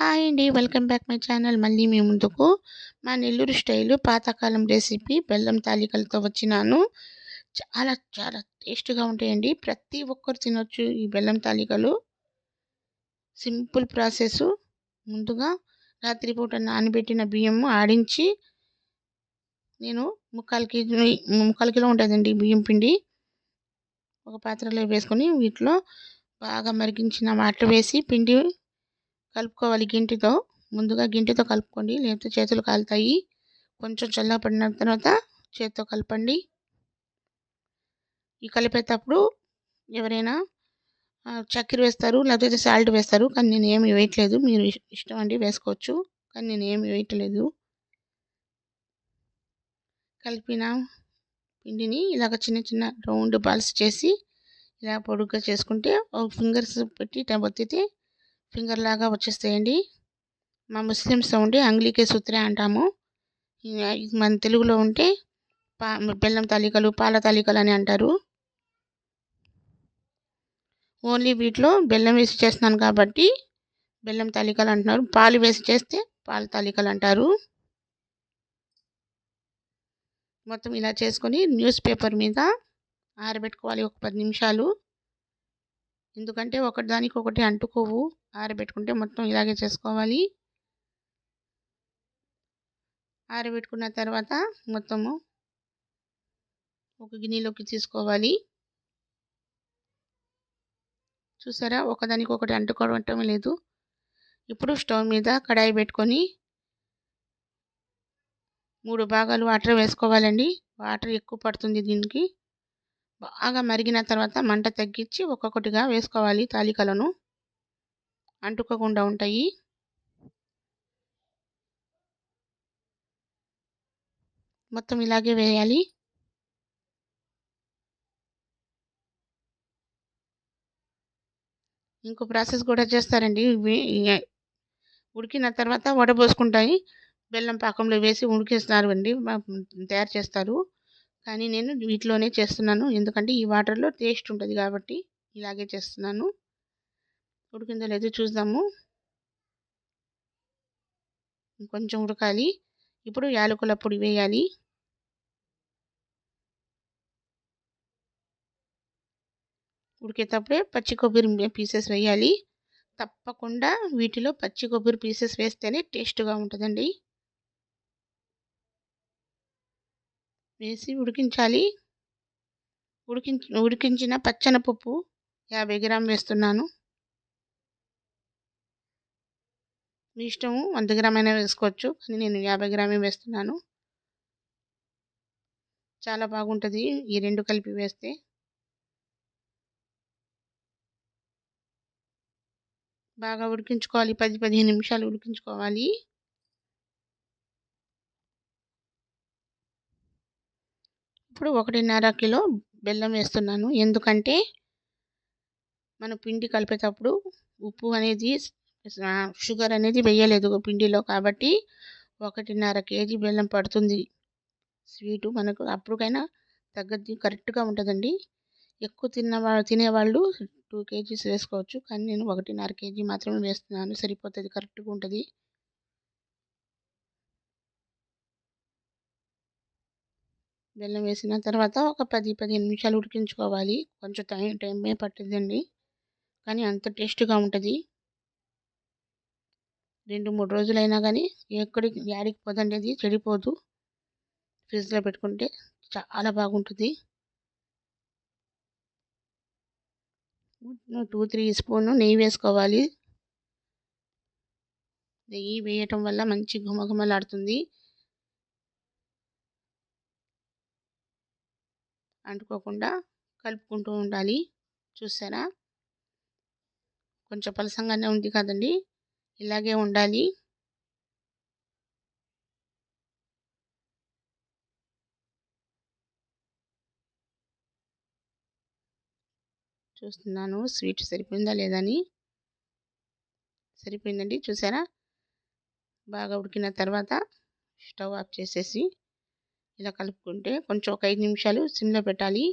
Hi అండి welcome back my channel మళ్ళీ మీ ముందుకు. మా నెల్లూరు స్టైలు పాతకాలం రెసిపీ బెల్లం తాలికలతో వచ్చినాను. చాలా చాలా టేస్ట్గా ఉంటాయండి. ప్రతి ఒక్కరు తినొచ్చు ఈ బెల్లం తాలికలు. Simple process. ముందుగా రాత్రిపూట నానబెట్టిన బియ్యము ఆడించి నేను ముక్కాల కేజీ ముక్కాల కిలో ఉంటుందండి బియ్యం పిండి. ఒక పాత్రలో వేసుకొని వీటిలో బాగా మరిగించిన వాటర్ వేసి పిండి కలుపుకోవాలి గింటితో. ముందుగా గింటితో కలుపుకోండి. లేకపోతే చేతులు కాలుతాయి. కొంచెం చల్లబడిన తర్వాత చేతితో కలపండి. ఈ కలిపేటప్పుడు ఎవరైనా చక్కెర వేస్తారు లేకపోతే సాల్ట్ వేస్తారు. కానీ నేను ఏమి వేయట్లేదు. మీరు ఇష్టం అండి వేసుకోవచ్చు. కానీ నేను ఏమి వేయట్లేదు. కలిపిన పిండిని ఇలాగ చిన్న చిన్న రౌండ్ బాల్స్ చేసి ఇలా పొడుగ్గా చేసుకుంటే ఒక ఫింగర్స్ పెట్టి ఒత్తితే ఫింగర్ లాగా వచ్చేస్తాయండి. మా ముస్లిమ్స్ ఉండి అంగ్లీకే సూత్రే అంటాము. మన తెలుగులో ఉంటే పా బెల్లం తాలికలు పాల తాలికలు అని అంటారు. ఓన్లీ వీటిలో బెల్లం వేసి చేస్తున్నాను కాబట్టి బెల్లం తాలికలు అంటున్నారు. పాలు వేసి చేస్తే పాల తాలికలు అంటారు. మొత్తం ఇలా చేసుకొని న్యూస్ పేపర్ మీద ఆరబెట్టుకోవాలి ఒక పది నిమిషాలు. ఎందుకంటే ఒకటిదానికి ఒకటి అంటుకోవు ఆరబెట్టుకుంటే మొత్తం ఇలాగే చేసుకోవాలి. ఆరబెట్టుకున్న తర్వాత మొత్తము ఒక గిన్నెలోకి తీసుకోవాలి. చూసారా? ఒకదానికి ఒకటి అంటుకోవటం లేదు. ఇప్పుడు స్టవ్ మీద కడాయి పెట్టుకొని మూడు భాగాలు వాటర్ వేసుకోవాలండి. వాటర్ ఎక్కువ పడుతుంది దీనికి. బాగా మరిగిన తర్వాత మంట తగ్గించి ఒక్కొక్కటిగా వేసుకోవాలి తాలికలను. అంటుకోకుండా ఉంటాయి. మొత్తం ఇలాగే వేయాలి. ఇంకో ప్రాసెస్ కూడా చేస్తారండి. ఉడికిన తర్వాత వడబోసుకుంటాయి. బెల్లం పాకంలో వేసి ఉడికేస్తారు అండి తయారు చేస్తారు. కానీ నేను వీటిలోనే చేస్తున్నాను. ఎందుకంటే ఈ వాటర్లో టేస్ట్ ఉంటుంది కాబట్టి ఇలాగే చేస్తున్నాను. ఉడికిందో లేదో చూద్దాము. కొంచెం ఉడకాలి. ఇప్పుడు యాలకుల పొడి వేయాలి. ఉడికేటప్పుడే పచ్చి కొబ్బరి పీసెస్ వేయాలి. తప్పకుండా వీటిలో పచ్చి కొబ్బరి పీసెస్ వేస్తేనే టేస్ట్గా ఉంటుందండి. వేసి ఉడికించాలి. ఉడికించి ఉడికించిన పచ్చనపప్పు యాభై గ్రామ్ వేస్తున్నాను. మీ ఇష్టము వంద గ్రామ్ అయినా వేసుకోవచ్చు. కానీ నేను యాభై గ్రామే వేస్తున్నాను. చాలా బాగుంటుంది ఈ రెండు కలిపి వేస్తే. బాగా ఉడికించుకోవాలి. పది పదిహేను నిమిషాలు ఉడికించుకోవాలి. ఇప్పుడు ఒకటిన్నర కిలో బెల్లం వేస్తున్నాను. ఎందుకంటే మనం పిండి కలిపేటప్పుడు ఉప్పు అనేది షుగర్ అనేది వేయలేదు పిండిలో కాబట్టి ఒకటిన్నర కేజీ బెల్లం పడుతుంది. స్వీటు మనకు అప్పటికైనా తగ్గది కరెక్ట్గా ఉంటుందండి. ఎక్కువ తిన్న తినేవాళ్ళు టూ కేజీస్ వేసుకోవచ్చు. కానీ నేను ఒకటిన్నర కేజీ మాత్రమే వేస్తున్నాను. సరిపోతుంది కరెక్ట్గా ఉంటుంది. బెల్లం వేసిన తర్వాత ఒక పది పదిహేను నిమిషాలు ఉడికించుకోవాలి. కొంచెం టైం టైమే పట్టిందండి. కానీ అంత టేస్ట్గా ఉంటుంది. రెండు మూడు రోజులైనా కానీ ఎక్కడికి యాడికి పోదండి అది చెడిపోదు. ఫ్రిడ్జ్లో పెట్టుకుంటే చాలా బాగుంటుంది. టూ త్రీ స్పూన్ నెయ్యి వేసుకోవాలి. నెయ్యి వేయటం వల్ల మంచి ఘుమఘుమలాడుతుంది. అంటుకోకుండా కలుపుకుంటూ ఉండాలి. చూసారా? కొంచెం పలసంగానే ఉంది కదండి. ఇలాగే ఉండాలి. చూస్తున్నాను. స్వీట్ సరిపోయిందా లేదని సరిపోయిందండి. చూసారా? బాగా ఉడికిన తర్వాత స్టవ్ ఆఫ్ చేసేసి ఇలా కలుపుకుంటే కొంచెం ఒక ఐదు నిమిషాలు సిమ్లో పెట్టాలి.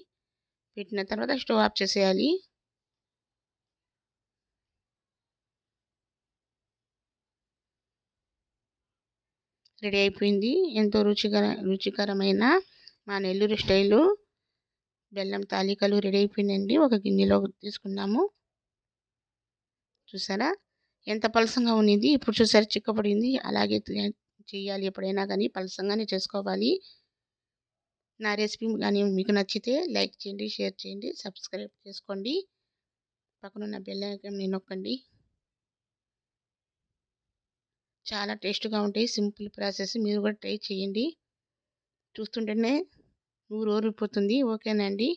పెట్టిన తర్వాత స్టవ్ ఆఫ్ చేసేయాలి. రెడీ అయిపోయింది. ఎంతో రుచికర రుచికరమైన మా నెల్లూరు స్టైలు. బెల్లం తాలికలు రెడీ అయిపోయిందండి ఒక గిన్నెలో తీసుకున్నాము. చూసారా? ఎంత పలసంగా ఉన్నింది. ఇప్పుడు చూసారా? చిక్కపడింది అలాగే చేయాలి ఎప్పుడైనా కానీ పలసంగానే చేసుకోవాలి. నా రెసిపీ కానీ మీకు నచ్చితే లైక్ చేయండి షేర్ చేయండి సబ్స్క్రైబ్ చేసుకోండి. పక్కనున్న బెల్ ఐకాన్ని నొక్కండి. చాలా టేస్ట్గా ఉంటాయి. Simple process. మీరు కూడా ట్రై చేయండి. చూస్తుంటేనే నూరు ఊరిపోతుంది. ఓకేనండి